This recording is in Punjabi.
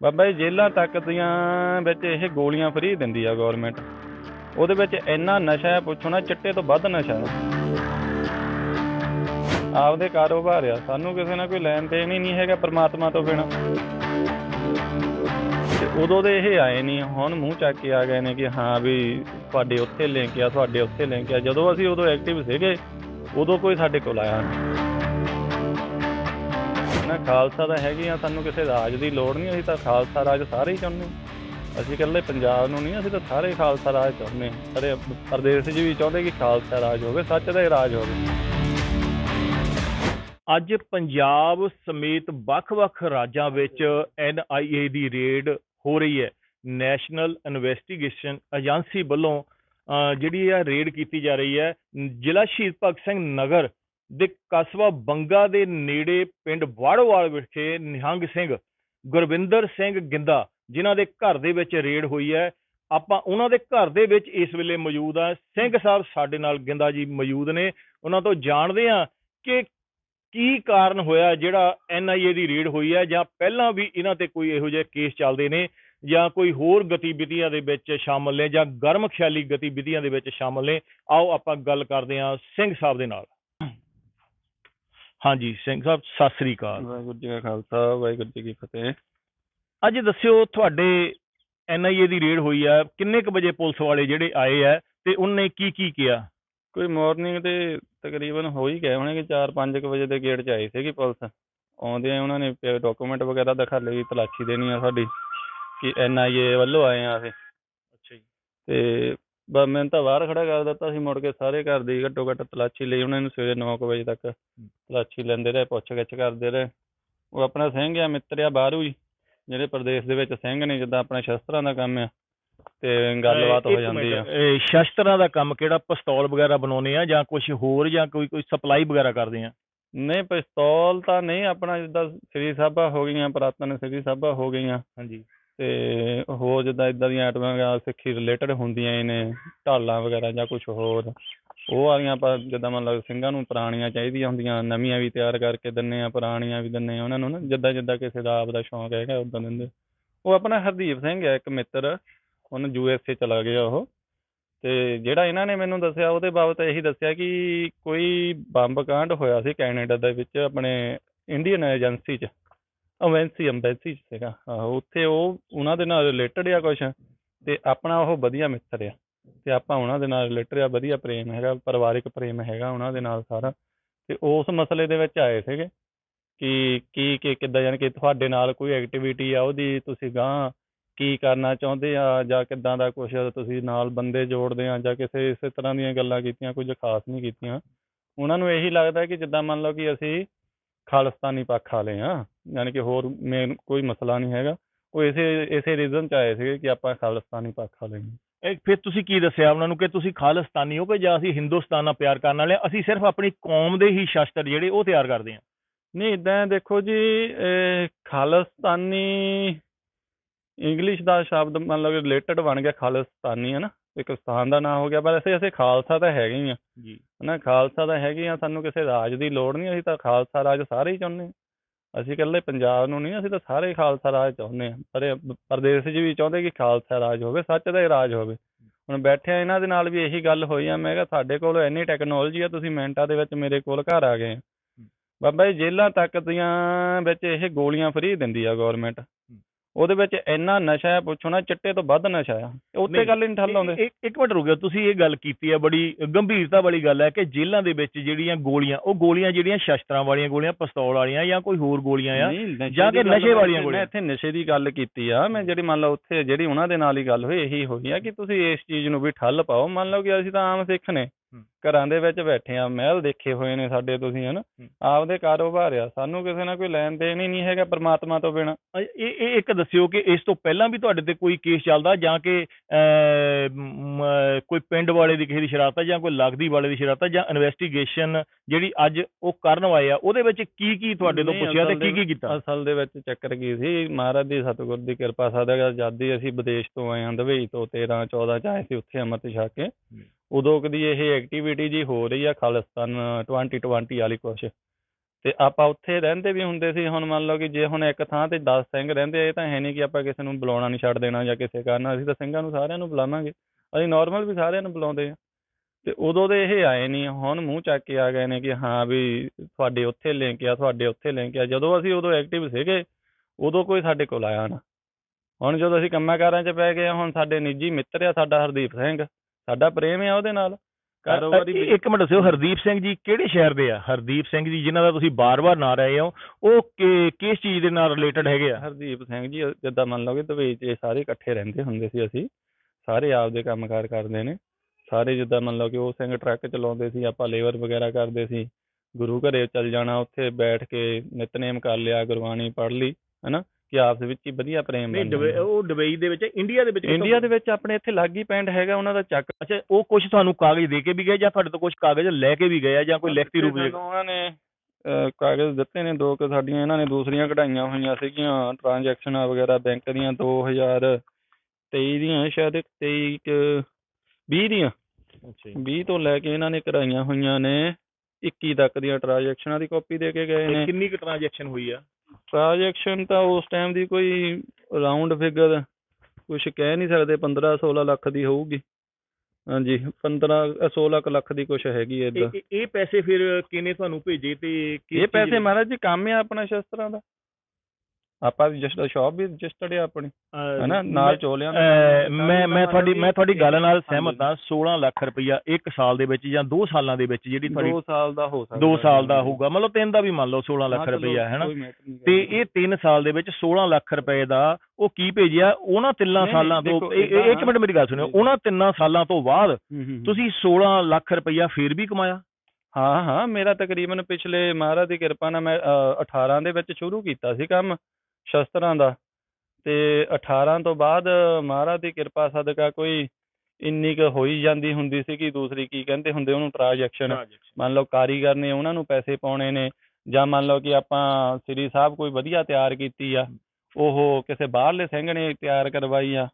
ਬਾਬਾ ਜੀ, ਜੇਲਾਂ ਤੱਕ ਦੀਆਂ ਵਿੱਚ ਇਹ ਗੋਲੀਆਂ ਫ੍ਰੀ ਦਿੰਦੀ ਆ ਗਵਰਨਮੈਂਟ ਉਹਦੇ ਵਿੱਚ ਇੰਨਾ ਨਸ਼ਾ ਹੈ, ਪੁੱਛੋ ਨਾ, ਚਿੱਟੇ ਤੋਂ ਵੱਧ ਨਸ਼ਾ ਹੈ। ਆਪਦੇ ਕਾਰੋਬਾਰ ਆ ਸਾਨੂੰ ਕਿਸੇ ਨਾਲ ਕੋਈ ਲੈਣ ਦੇਣ ਹੀ ਨਹੀਂ ਹੈਗਾ ਪ੍ਰਮਾਤਮਾ ਤੋਂ ਬਿਨਾ। ਉਦੋਂ ਦੇ ਇਹ ਆਏ ਨਹੀਂ, ਹੁਣ ਮੂੰਹ ਚੱਕ ਕੇ ਆ ਗਏ ਨੇ ਕਿ ਹਾਂ ਵੀ ਤੁਹਾਡੇ ਉੱਥੇ ਲਿੰਕ ਆ, ਤੁਹਾਡੇ ਉੱਥੇ ਲਿੰਕ ਆ। ਜਦੋਂ ਅਸੀਂ ਉਦੋਂ ਐਕਟਿਵ ਸੀਗੇ, ਉਦੋਂ ਕੋਈ ਸਾਡੇ ਕੋਲ ਆਇਆ ਨਹੀਂ। ਨਾ ਖਾਲਸਾ ਤਾਂ ਹੈਗੇ ਆ ਸਾਨੂੰ ਕਿਸੇ ਰਾਜ ਦੀ ਲੋੜ ਨਹੀਂ ਅਸੀਂ ਤਾਂ ਖਾਲਸਾ ਰਾਜ ਸਾਰੇ ਹੀ ਚਾਹੁੰਦੇ ਅਸੀਂ ਇਕੱਲੇ ਪੰਜਾਬ ਨੂੰ ਨਹੀਂ ਅਸੀਂ ਤਾਂ ਸਾਰੇ ਖਾਲਸਾ ਰਾਜ ਚਾਹੁੰਦੇ ਸਾਰੇ ਪ੍ਰਦੇਸ਼ 'ਚ ਵੀ ਚਾਹੁੰਦੇ ਕਿ ਖਾਲਸਾ ਰਾਜ ਹੋਵੇ ਸੱਚ ਦਾ ਰਾਜ ਹੋਵੇ। ਅੱਜ ਪੰਜਾਬ ਸਮੇਤ ਵੱਖ-ਵੱਖ ਰਾਜਾਂ ਵਿੱਚ ਐਨਆਈਏ ਦੀ ਰੇਡ ਹੋ ਰਹੀ ਹੈ। ਨੈਸ਼ਨਲ ਇਨਵੈਸਟੀਗੇਸ਼ਨ ਏਜੰਸੀ ਵੱਲੋਂ ਅਹ, ਜਿਹੜੀ ਆ ਰੇਡ ਕੀਤੀ ਜਾ ਰਹੀ ਹੈ ਜ਼ਿਲ੍ਹਾ ਸ਼ਹੀਦ ਭਗਤ ਸਿੰਘ ਨਗਰ ਦੇ ਕਸਬਾ ਬੰਗਾ ਦੇ ਨੇੜੇ ਪਿੰਡ ਵਾੜੋਵਾਲ ਵਿਖੇ ਨਿਹੰਗ ਸਿੰਘ, ਗੁਰਵਿੰਦਰ ਸਿੰਘ ਗਿੰਦਾ, ਜਿਨ੍ਹਾਂ ਦੇ ਘਰ ਦੇ ਵਿੱਚ ਰੇਡ ਹੋਈ ਹੈ। ਆਪਾਂ ਉਹਨਾਂ ਦੇ ਘਰ ਦੇ ਵਿੱਚ ਇਸ ਵੇਲੇ ਮੌਜੂਦ ਆ ਸਿੰਘ ਸਾਹਿਬ ਸਾਡੇ ਨਾਲ ਗਿੰਦਾ ਜੀ ਮੌਜੂਦ ਨੇ। ਉਹਨਾਂ ਤੋਂ ਜਾਣਦੇ ਆ ਕਿ ਕੀ ਕਾਰਨ ਹੋਇਆ ਜਿਹੜਾ ਐਨਆਈਏ ਦੀ ਰੇਡ ਹੋਈ ਹੈ ਜਾਂ ਪਹਿਲਾਂ ਵੀ ਇਹਨਾਂ ਤੇ ਕੋਈ ਇਹੋ ਜਿਹੇ ਕੇਸ ਚੱਲਦੇ ਨੇ ਜਾਂ ਕੋਈ ਹੋਰ ਗਤੀਵਿਧੀਆਂ ਦੇ ਵਿੱਚ ਸ਼ਾਮਲ ਨੇ ਜਾਂ ਗਰਮ ਖਿਆਲੀ ਗਤੀਵਿਧੀਆਂ ਦੇ ਵਿੱਚ ਸ਼ਾਮਲ ਨੇ। ਆਓ ਆਪਾਂ ਗੱਲ ਕਰਦੇ ਹਾਂ ਸਿੰਘ ਸਾਹਿਬ ਦੇ ਨਾਲ। ਹਾਂਜੀ ਸਿੰਘ ਸਾਹਿਬ ਸਤਿ ਸ੍ਰੀ ਅਕਾਲ। ਵਾਹਿਗੁਰੂ ਜੀ ਕਾ ਖਾਲਸਾ ਵਾਹਿਗੁਰੂ ਜੀ ਕੀ ਫਤਿਹ। ਅੱਜ ਦੱਸਿਓ ਤੁਹਾਡੇ ਐਨਆਈਏ ਦੀ ਰੇਡ ਹੋਈ ਆ। ਕਿੰਨੇ ਕੁ ਵਜੇ ਪੁਲਿਸ ਵਾਲੇ ਜਿਹੜੇ ਆਏ ਆ ਤੇ ਉਹਨੇ ਕੀ ਕੀ ਕੀਤਾ ਕੋਈ ਮਾਰਨਿੰਗ ਦੇ ਤਕਰੀਬਨ ਹੋ ਹੀ ਗਏ ਹੋਣੇ ਕਿ 4-5 ਵਜੇ ਦੇ ਗੇਟ 'ਚ ਆਈ ਸੀਗੀ ਪੁਲਿਸ। ਆਉਂਦੇ ਉਹਨਾਂ ਨੇ ਡਾਕੂਮੈਂਟ ਵਗੈਰਾ ਦਿਖਾ ਲਈ ਤਲਾਸ਼ੀ ਦੇਣੀ ਆ ਸਾਡੀ ਕਿ ਐਨਆਈਏ ਵੱਲੋਂ ਆਏ ਆ ਅਸੀਂ ਅੱਛਾ ਜੀ। ਤੇ ਬਸ ਮੈਨੂੰ ਤਾਂ ਬਾਹਰ ਖੜਾ ਕਰ ਦਿੱਤਾ ਸੀ ਮੁੜ ਕੇ ਸਾਰੇ ਘਰ ਦੀ ਘੱਟੋ ਘੱਟ ਤਲਾਸ਼ੀ ਲਈ ਉਹਨਾਂ ਨੂੰ ਸਵੇਰੇ 9 ਵਜੇ ਤੱਕ ਤਲਾਸ਼ੀ ਲੈਂਦੇ ਰਹੇ ਪੁੱਛ ਗਿੱਛ ਕਰਦੇ ਰਹੇ। ਉਹ ਆਪਣਾ ਸਿੰਘ ਆ ਮਿੱਤਰ ਆ ਬਾਹਰੋਂ ਹੀ ਜਿਹੜੇ ਪ੍ਰਦੇਸ਼ ਦੇ ਵਿੱਚ ਸਿੰਘ ਨੇ ਜਿੱਦਾਂ ਆਪਣਾ ਸ਼ਸਤਰਾਂ ਦਾ ਕੰਮ ਆ ਤੇ ਗੱਲਬਾਤ ਹੋ ਜਾਂਦੀ ਆ। ਇਹ ਸ਼ਸਤਰਾਂ ਦਾ ਕੰਮ ਕਿਹੜਾ ਪਿਸਤੌਲ ਵਗੈਰਾ ਬਣਾਉਣੇ ਆ ਜਾਂ ਕੁਝ ਹੋਰ ਜਾਂ ਕੋਈ ਕੋਈ ਸਪਲਾਈ ਵਗੈਰਾ ਕਰਦੇ ਆ? ਨਹੀਂ ਪਿਸਤੌਲ ਤਾਂ ਨਹੀਂ ਆਪਣਾ ਜਿੱਦਾਂ ਸ੍ਰੀ ਸਾਹਿਬਾ ਹੋ ਗਈਆਂ ਪੁਰਾਤਨ ਸ੍ਰੀ ਸਾਹਿਬਾ ਹੋ ਗਈਆਂ। ਹਾਂਜੀ। ਤੇ ਹੋਰ ਜਿੱਦਾਂ ਇਦਾਂ ਦੀਆਂ ਆਈਟਮਾਂ ਵਗੈਰਾ ਸਿੱਖੀ ਰਿਲੇਟਡ ਹੁੰਦੀਆਂ ਹੀ ਨੇ, ਢਾਲਾਂ ਵਗੈਰਾ ਜਾਂ ਕੁਝ ਹੋਰ। ਉਹ ਵਾਲੀਆਂ ਆਪਾਂ ਜਿੱਦਾਂ ਮੰਨ ਲਓ ਸਿੰਘਾਂ ਨੂੰ ਪੁਰਾਣੀਆਂ ਚਾਹੀਦੀਆਂ ਹੁੰਦੀਆਂ, ਨਵੀਆਂ ਵੀ ਤਿਆਰ ਕਰਕੇ ਦਿੰਨੇ ਆ ਪੁਰਾਣੀਆਂ ਵੀ ਦਿੰਨੇ ਆ ਉਹਨਾਂ ਨੂੰ ਨਾ ਜਿੱਦਾਂ ਜਿੱਦਾਂ ਕਿਸੇ ਦਾ ਆਪ ਦਾ ਸ਼ੌਂਕ ਹੈਗਾ ਉਦਾਂ ਦਿੰਦੇ। ਉਹ ਆਪਣਾ ਹਰਦੀਪ ਸਿੰਘ ਹੈ, ਇੱਕ ਮਿੱਤਰ, ਉਹਨੂੰ ਯੂਐਸਏ ਚਲਾ ਗਿਆ ਉਹ। ਤੇ ਜਿਹੜਾ ਇਹਨਾਂ ਨੇ ਮੈਨੂੰ ਦੱਸਿਆ, ਉਹਦੇ ਬਾਬਤ ਇਹੀ ਦੱਸਿਆ ਕਿ ਕੋਈ ਬੰਬ ਕਾਂਡ ਹੋਇਆ ਸੀ ਕੈਨੇਡਾ ਦੇ ਵਿੱਚ ਆਪਣੇ ਇੰਡੀਅਨ ਏਜੰਸੀ 'ਚ। ਐਮਬੈਸੀ ਐਮਬੈਸੀ 'ਚ ਸੀਗਾ। ਆਹੋ, ਉੱਥੇ ਉਹ ਉਹਨਾਂ ਦੇ ਨਾਲ ਰਿਲੇਟਡ ਆ ਕੁਛ ਤੇ ਆਪਣਾ ਉਹ ਵਧੀਆ ਮਿੱਤਰ ਆ। ਤੇ ਆਪਾਂ ਉਹਨਾਂ ਦੇ ਨਾਲ ਰਿਲੇਟਡ ਆ, ਵਧੀਆ ਪ੍ਰੇਮ ਹੈਗਾ, ਪਰਿਵਾਰਿਕ ਪ੍ਰੇਮ ਹੈਗਾ ਉਹਨਾਂ ਦੇ ਨਾਲ ਸਾਰਾ। ਤੇ ਉਸ ਮਸਲੇ ਦੇ ਵਿੱਚ ਆਏ ਸੀਗੇ ਕਿ ਕੀ ਕੀ ਕਿੱਦਾਂ, ਯਾਨੀ ਕਿ ਤੁਹਾਡੇ ਨਾਲ ਕੋਈ ਐਕਟੀਵਿਟੀ ਆ, ਉਹਦੀ ਤੁਸੀਂ ਗਾਂ ਕੀ ਕਰਨਾ ਚਾਹੁੰਦੇ ਆ ਜਾਂ ਕਿੱਦਾਂ ਦਾ ਕੁਝ ਤੁਸੀਂ ਨਾਲ ਬੰਦੇ ਜੋੜਦੇ ਆ ਜਾਂ ਕਿਸੇ ਇਸੇ ਤਰ੍ਹਾਂ ਦੀਆਂ ਗੱਲਾਂ ਕੀਤੀਆਂ, ਕੁਝ ਖਾਸ ਨਹੀਂ ਕੀਤੀਆਂ। ਉਹਨਾਂ ਨੂੰ ਇਹੀ ਲੱਗਦਾ ਕਿ ਜਿੱਦਾਂ ਮੰਨ ਲਓ ਕਿ ਅਸੀਂ ਖਾਲਿਸਤਾਨੀ ਪੱਖ ਵਾਲੇ ਆ ਯਾਨੀ ਕਿ ਹੋਰ ਮੇਨ ਕੋਈ ਮਸਲਾ ਨਹੀਂ ਹੈਗਾ। ਉਹ ਇਸੇ ਇਸੇ ਰੀਜ਼ਨ ਚ ਆਏ ਸੀਗੇ ਕਿ ਆਪਾਂ ਖਾਲਿਸਤਾਨੀ ਪੱਖ ਵਾਲੇ ਹਾਂ। ਇਹ ਫਿਰ ਤੁਸੀਂ ਕੀ ਦੱਸਿਆ ਉਹਨਾਂ ਨੂੰ ਕਿ ਤੁਸੀਂ ਖਾਲਿਸਤਾਨੀ ਹੋ ਕਿ ਜਾਂ ਅਸੀਂ ਹਿੰਦੁਸਤਾਨ ਨਾਲ ਪਿਆਰ ਕਰਨ ਵਾਲੇ ਅਸੀਂ ਸਿਰਫ ਆਪਣੀ ਕੌਮ ਦੇ ਹੀ ਸ਼ਸਤਰ ਜਿਹੜੇ ਉਹ ਤਿਆਰ ਕਰਦੇ ਹਾਂ। ਨਹੀਂ ਇਦਾਂ ਦੇਖੋ ਜੀ ਖਾਲਿਸਤਾਨੀ ਇੰਗਲਿਸ਼ ਦਾ ਸ਼ਬਦ ਮੰਨ ਲਓ ਰਿਲੇਟਡ ਬਣ ਗਿਆ ਖਾਲਿਸਤਾਨੀ ਹੈ ਨਾ? ਇੱਕ ਸਥਾਨ ਦਾ ਨਾਮ ਹੋ ਗਿਆ ਪਰ ਅਸੀਂ ਅਸੀਂ ਖਾਲਸਾ ਤਾਂ ਹੈਗੇ ਹੀ ਆ। ਜੀ। ਹਨਾ ਖਾਲਸਾ ਤਾਂ ਹੈਗੇ ਆ ਸਾਨੂੰ ਕਿਸੇ ਰਾਜ ਦੀ ਲੋੜ ਨਹੀਂ ਅਸੀਂ ਤਾਂ ਖਾਲਸਾ ਰਾਜ ਸਾਰੇ ਹੀ ਚਾਹੁੰਦੇ ਹਾਂ ਅਸੀਂ ਇਕੱਲੇ ਪੰਜਾਬ ਨੂੰ ਨਹੀਂ ਅਸੀਂ ਤਾਂ ਸਾਰੇ ਖਾਲਸਾ ਰਾਜ ਚਾਹੁੰਦੇ ਹਾਂ ਸਾਰੇ ਪ੍ਰਦੇਸ਼ 'ਚ ਵੀ ਚਾਹੁੰਦੇ ਕਿ ਖਾਲਸਾ ਰਾਜ ਹੋਵੇ ਸੱਚ ਦਾ ਹੀ ਰਾਜ ਹੋਵੇ। ਹੁਣ ਬੈਠਿਆ ਇਹਨਾਂ ਦੇ ਨਾਲ ਵੀ ਇਹੀ ਗੱਲ ਹੋਈ ਆ ਮੈਂ ਕਿਹਾ ਸਾਡੇ ਕੋਲ ਇੰਨੀ ਟੈਕਨੋਲੋਜੀ ਆ ਤੁਸੀਂ ਮਿੰਟਾਂ ਦੇ ਵਿੱਚ ਮੇਰੇ ਕੋਲ ਘਰ ਆ ਗਏ ਆ। ਬਾਬਾ ਜੀ ਜੇਲ੍ਹਾਂ ਤੱਕ ਦੀਆਂ ਵਿੱਚ ਇਹ ਗੋਲੀਆਂ ਫ੍ਰੀ ਦਿੰਦੀ ਆ ਗਵਰਨਮੈਂਟ ਉਹਦੇ ਵਿੱਚ ਇੰਨਾ ਨਸ਼ਾ ਹੈ ਪੁੱਛੋ ਨਾ ਚਿੱਟੇ ਤੋਂ ਵੱਧ ਨਸ਼ਾ ਆ ਉੱਥੇ ਨਹੀਂ, ਗੱਲ ਹੀ ਨਹੀਂ ਠੱਲ ਆਉਂਦੇ ਇੱਕ ਇੱਕ ਮਿੰਟ ਰੁਕਿਓ ਤੁਸੀਂ ਇਹ ਗੱਲ ਕੀਤੀ ਹੈ ਬੜੀ ਗੰਭੀਰਤਾ ਵਾਲੀ ਗੱਲ ਹੈ ਕਿ ਜੇਲ੍ਹਾਂ ਦੇ ਵਿੱਚ ਜਿਹੜੀਆਂ ਗੋਲੀਆਂ ਉਹ ਗੋਲੀਆਂ ਜਿਹੜੀਆਂ ਸ਼ਸਤਰਾਂ ਵਾਲੀਆਂ ਗੋਲੀਆਂ ਪਿਸਤੌਲ ਵਾਲੀਆਂ ਜਾਂ ਕੋਈ ਹੋਰ ਗੋਲੀਆਂ ਆ ਜਾਂ ਕਿ ਨਸ਼ੇ ਵਾਲੀਆਂ ਮੈਂ ਗੋਲੀਆਂ। ਇੱਥੇ ਨਸ਼ੇ ਦੀ ਗੱਲ ਕੀਤੀ ਆ ਮੈਂ ਜਿਹੜੀ ਮੰਨ ਲਓ ਉੱਥੇ ਜਿਹੜੀ ਉਹਨਾਂ ਦੇ ਨਾਲ ਹੀ ਗੱਲ ਹੋਈ ਇਹੀ ਹੋਈ ਆ ਕਿ ਤੁਸੀਂ ਇਸ ਚੀਜ਼ ਨੂੰ ਵੀ ਠੱਲ ਪਾਓ ਮੰਨ ਲਓ ਕਿ ਅਸੀਂ ਤਾਂ ਆਮ ਸਿੱਖ ਨੇ ਹੂੰ। ਘਰਾਂ ਦੇ ਵਿੱਚ ਬੈਠੇ ਆ ਮਹਿਲ ਦੇਖੇ ਹੋਏ ਨੇ ਸਾਡੇ ਤੁਸੀਂ ਹਨਾ? ਹੂੰ। ਆਪਦੇ ਕਾਰੋਬਾਰ ਆ ਸਾਨੂੰ ਕਿਸੇ ਨਾਲ ਕੋਈ ਲੈਣ ਦੇਣ ਹੀ ਨਹੀਂ ਹੈਗਾ ਪ੍ਰਮਾਤਮਾ ਤੋਂ ਬਿਨਾ। ਇਹ ਇਹ ਇੱਕ ਦੱਸਿਓ ਕਿ ਇਸ ਤੋਂ ਪਹਿਲਾਂ ਵੀ ਤੁਹਾਡੇ ਤੇ ਕੋਈ ਕੇਸ ਚੱਲਦਾ ਜਾਂ ਕਿ ਕੋਈ ਪਿੰਡ ਵਾਲੇ ਦੀ ਕਿਸੇ ਦੀ ਸ਼ਰਾਰਤ ਹੈ ਜਾਂ ਕੋਈ ਲੱਗਦੀ ਵਾਲੇ ਦੀ ਸ਼ਰਾਰਤ ਹੈ ਜਾਂ ਇਨਵੈਸਟੀਗੇਸ਼ਨ ਜਿਹੜੀ ਅੱਜ ਉਹ ਕਰਨ ਆਏ ਆ ਉਹਦੇ ਵਿੱਚ ਕੀ ਕੀ ਤੁਹਾਡੇ ਤੋਂ ਪੁੱਛਿਆ ਤੇ ਕੀ ਕੀ ਕੀਤਾ? ਅਸਲ ਦੇ ਵਿੱਚ ਚੱਕਰ ਕੀ ਸੀ ਮਹਾਰਾਜ ਦੀ ਸਤਿਗੁਰ ਦੀ ਕਿਰਪਾ ਸਾਡਾ ਜਦ ਹੀ ਅਸੀਂ ਵਿਦੇਸ਼ ਤੋਂ ਆਏ ਹਾਂ ਦੁਬਈ ਤੋਂ 13 14 ਚ ਆਏ ਸੀ ਉੱਥੇ ਅੰਮ੍ਰਿਤ ਛਕ ਕੇ। ਉਦੋਂ ਕਦੀ ਇਹ ਐਕਟੀਵਿਟੀ ਜੀ ਹੋ ਰਹੀ ਆ ਖਾਲਿਸਤਾਨ 2020 ਵਾਲੀ ਕੁਛ। ਤੇ ਆਪਾਂ ਉੱਥੇ ਰਹਿੰਦੇ ਵੀ ਹੁੰਦੇ ਸੀ ਹੁਣ ਮੰਨ ਲਓ ਕਿ ਜੇ ਹੁਣ ਇੱਕ ਥਾਂ ਤੇ 10 ਸਿੰਘ ਰਹਿੰਦੇ ਆ ਇਹ ਤਾਂ ਹੈ ਨਹੀਂ ਕਿ ਆਪਾਂ ਕਿਸੇ ਨੂੰ ਬੁਲਾਉਣਾ ਨਹੀਂ ਛੱਡ ਦੇਣਾ ਜਾਂ ਕਿਸੇ ਕਾਰਨ ਅਸੀਂ ਤਾਂ ਸਿੰਘਾਂ ਨੂੰ ਸਾਰਿਆਂ ਨੂੰ ਬੁਲਾਵਾਂਗੇ। ਅਸੀਂ ਨਾਰਮਲ ਵੀ ਸਾਰਿਆਂ ਨੂੰ ਬੁਲਾਉਂਦੇ ਆ। ਤੇ ਉਦੋਂ ਦੇ ਇਹ ਆਏ ਨਹੀਂ ਹੁਣ ਮੂੰਹ ਚੱਕ ਕੇ ਆ ਗਏ ਨੇ ਕਿ ਹਾਂ ਵੀ ਤੁਹਾਡੇ ਉੱਥੇ ਲਿੰਕ ਆ ਤੁਹਾਡੇ ਉੱਥੇ ਲਿੰਕ ਆ। ਜਦੋਂ ਅਸੀਂ ਉਦੋਂ ਐਕਟਿਵ ਸੀਗੇ ਉਦੋਂ ਕੋਈ ਸਾਡੇ ਕੋਲ ਆਇਆ ਨਾ। ਹੁਣ ਜਦੋਂ ਅਸੀਂ ਕੰਮਾਂ ਕਾਰਾਂ 'ਚ ਪੈ ਗਏ ਹਾਂ, ਹੁਣ ਸਾਡੇ ਨਿੱਜੀ ਮਿੱਤਰ ਆ ਸਾਡਾ ਹਰਦੀਪ ਸਿੰਘ ਸਾਡਾ ਪ੍ਰੇਮ ਆ ਉਹਦੇ ਨਾਲ। ਕਾਰੋਬਾਰੀ ਇੱਕ ਮਿੰਟ ਦੱਸਿਓ ਹਰਦੀਪ ਸਿੰਘ ਜੀ ਕਿਹੜੇ ਸ਼ਹਿਰ ਦੇ ਆ? ਹਰਦੀਪ ਸਿੰਘ ਜੀ ਜਿਨ੍ਹਾਂ ਦਾ ਤੁਸੀਂ ਬਾਰ-ਬਾਰ ਨਾਂ ਰਹੇ ਹੋ ਉਹ ਕਿਸ ਚੀਜ਼ ਦੇ ਨਾਲ ਰਿਲੇਟਡ ਹੈਗੇ ਆ? ਹਰਦੀਪ ਸਿੰਘ ਜੀ ਜਿੱਦਾਂ ਮੰਨ ਲਓ ਕਿ ਦੁਬਈ 'ਚ ਇਹ ਸਾਰੇ ਇਕੱਠੇ ਰਹਿੰਦੇ ਹੁੰਦੇ ਸੀ ਅਸੀਂ। ਸਾਰੇ ਆਪਦੇ ਕੰਮਕਾਰ ਕਰਦੇ ਨੇ। ਸਾਰੇ ਜਿੱਦਾਂ ਮੰਨ ਲਓ ਕਿ ਉਹ ਸਿੰਘ ਟਰੱਕ ਚਲਾਉਂਦੇ ਸੀ ਆਪਾਂ ਲੇਬਰ ਵਗੈਰਾ ਕਰਦੇ ਸੀ। ਗੁਰੂ ਘਰੇ ਚੱਲ ਜਾਣਾ ਉੱਥੇ ਬੈਠ ਕੇ ਨਿਤਨੇਮ ਕਰ ਲਿਆ ਗੁਰਬਾਣੀ ਪੜ੍ਹ ਲਈ ਹਨਾ? ਕਿ ਆਪਸ ਵਿੱਚ ਹੀ ਵਧੀਆ ਪ੍ਰੇਮ ਨਹੀਂ ਦੁਬਈ-। ਉਹ ਦੁਬਈ ਦੇ ਵਿੱਚ ਇੰਡੀਆ ਦੇ ਵਿੱਚ ਇੰਡੀਆ ਦੇ ਵਿੱਚ ਆਪਣੇ ਇੱਥੇ ਲਾਗੀ ਪਿੰਡ ਹੈਗਾ ਉਹਨਾਂ ਦਾ ਚੱਕ। ਅੱਛਾ ਉਹ ਕੁਝ ਤੁਹਾਨੂੰ ਕਾਗਜ਼ ਦੇ ਕੇ ਵੀ ਗਏ ਜਾਂ ਤੁਹਾਡੇ ਤੋਂ ਕੁਝ ਕਾਗਜ਼ ਲੈ ਕੇ ਵੀ ਗਏ ਆ ਜਾਂ ਕੋਈ ਲਿਖਤੀ ਰੂਪ ਵਿੱਚ ਉਹਨਾਂ ਨੇ ਕਾਗਜ਼ ਦਿੱਤੇ ਨੇ ਦੋ ਕਿ ਸਾਡੀਆਂ ਇਹਨਾਂ ਨੇ ਦੂਸਰੀਆਂ ਕਢਾਈਆਂ ਹੋਈਆਂ ਸੀਗੀਆਂ ਟ੍ਰਾਂਜੈਕਸ਼ਨਾਂ ਵਗੈਰਾ ਬੈਂਕ ਦੀਆਂ 2023 ਦੀਆਂ ਸ਼ਾਇਦ 23 ਕਿ 20 ਦੀਆਂ। ਅੱਛਾ 20 ਤੋਂ ਲੈ ਕੇ ਇਹਨਾਂ ਨੇ ਕਢਾਈਆਂ ਹੋਈਆਂ ਨੇ 21 ਤੱਕ ਦੀਆਂ ਟ੍ਰਾਂਜੈਕਸ਼ਨਾਂ ਦੀ ਕਾਪੀ ਦੇ ਕੇ ਗਏ ਨੇ। ਕਿੰਨੀ ਕੁ ਟ੍ਰਾਂਜੈਕਸ਼ਨ ਹੋਈ ਆ? ਟ੍ਰਾਂਜੈਕਸ਼ਨ ਤਾਂ ਉਸ ਟਾਈਮ ਦੀ ਕੋਈ ਰਾਉਂਡ ਫਿਗਰ ਕੁਝ ਕਹਿ ਨਹੀਂ ਸਕਦੇ 15 16 ਲੱਖ ਦੀ ਹੋਊਗੀ। ਹਾਂਜੀ 15 ਅ, 16 ਕੁ ਲੱਖ ਦੀ ਕੁਝ ਹੈਗੀ ਏਦਾਂ। ਇਹ- ਇਹ ਪੈਸੇ ਫਿਰ ਕਿਹਨੇ ਤੁਹਾਨੂੰ ਭੇਜੇ ਤੇ ਇਹ ਪੈਸੇ? ਮਹਾਰਾਜ ਜੀ ਕੰਮ ਆ ਆਪਣਾ ਸ਼ਸਤਰਾਂ ਦਾ। ਆਪਾਂ ਰਜਿਸਟਰ ਸ਼ਾਪ ਵੀ ਰਜਿਸਟਰਡ ਆ ਆਪਣੀ ਹੈਨਾ ਨਾਲ ਚੋਲਿਆਂ ਦਾ ਮੈਂ ਮੈਂ ਤੁਹਾਡੀ ਮੈਂ ਤੁਹਾਡੀ। ਗੱਲ ਨਾਲ। ਸਹਿਮਤ ਹਾਂ 16 ਲੱਖ ਰੁਪਈਆ ਇੱਕ ਸਾਲ ਦੇ ਵਿੱਚ ਜਾਂ 2 ਸਾਲਾਂ ਦੇ ਵਿੱਚ ਜਿਹੜੀ ਤੁਹਾਡੀ ਦੋ ਸਾਲ ਦਾ ਹੋ ਸਕਦਾ 2 ਸਾਲ ਦਾ ਹੋਊਗਾ ਮਤਲਬ ਤਿੰਨ ਦਾ ਵੀ ਮੰਨ ਲਓ 16 ਹਾਂ, ਲੱਖ ਰੁਪਈਆ ਹੈ ਨਾ ਕੋਈ matter ਨਹੀਂ ਤੇ। ਇਹ 3 ਸਾਲ ਦੇ ਵਿੱਚ 16 ਲੱਖ ਰੁਪਏ ਦਾ ਉਹ ਕੀ ਭੇਜਿਆ ਉਹਨਾਂ ਤਿੰਨਾਂ ਸਾਲਾਂ ਤੋਂ ਇੱਕ ਮਿੰਟ ਮੇਰੀ ਗੱਲ ਸੁਣਿਓ। ਉਹਨਾਂ ਤਿੰਨਾਂ ਸਾਲਾਂ ਤੋਂ ਬਾਅਦ ਹੂੰ, ਹੂੰ, ਹੂੰ। ਤੁਸੀਂ 16 ਲੱਖ ਰੁਪਈਆ ਫੇਰ ਵੀ ਕਮਾਇਆ ਹਾਂ ਹਾਂ ਮੇਰਾ ਤਕਰੀਬਨ ਪਿਛਲੇ ਮਹਾਰਾਜ ਦੀ ਕਿਰਪਾ ਨਾਲ ਮੈਂ ਅ, 18 ਦੇ ਵਿੱਚ ਸ਼ੁਰੂ ਕੀਤਾ ਸੀ ਕੰਮ ਸ਼ਸਤਰਾਂ ਦਾ। ਤੇ 18 ਤੋਂ ਬਾਅਦ ਮਹਾਰਾਜ ਦੀ ਕਿਰਪਾ ਸਦਕਾ ਕੋਈ ਇੰਨੀ ਕੁ ਹੋਈ ਜਾਂਦੀ ਹੁੰਦੀ ਸੀ ਕਿ ਦੂਸਰੀ ਕੀ ਕਹਿੰਦੇ ਹੁੰਦੇ ਉਹਨੂੰ ਟ੍ਰਾਂਜੈਕਸ਼ਨ ਮੰਨ ਲਓ ਕਾਰੀਗਰ ਨੇ ਉਹਨਾਂ ਨੂੰ ਪੈਸੇ ਪਾਉਣੇ ਨੇ ਜਾਂ ਮੰਨ ਲਓ ਕਿ ਆਪਾਂ ਸ੍ਰੀ ਸਾਹਿਬ ਕੋਈ ਵਧੀਆ ਤਿਆਰ ਕੀਤੀ ਆ ਉਹ ਕਿਸੇ ਬਾਹਰਲੇ ਸਿੰਘ ਨੇ ਤਿਆਰ ਕਰਵਾਈ ਆ।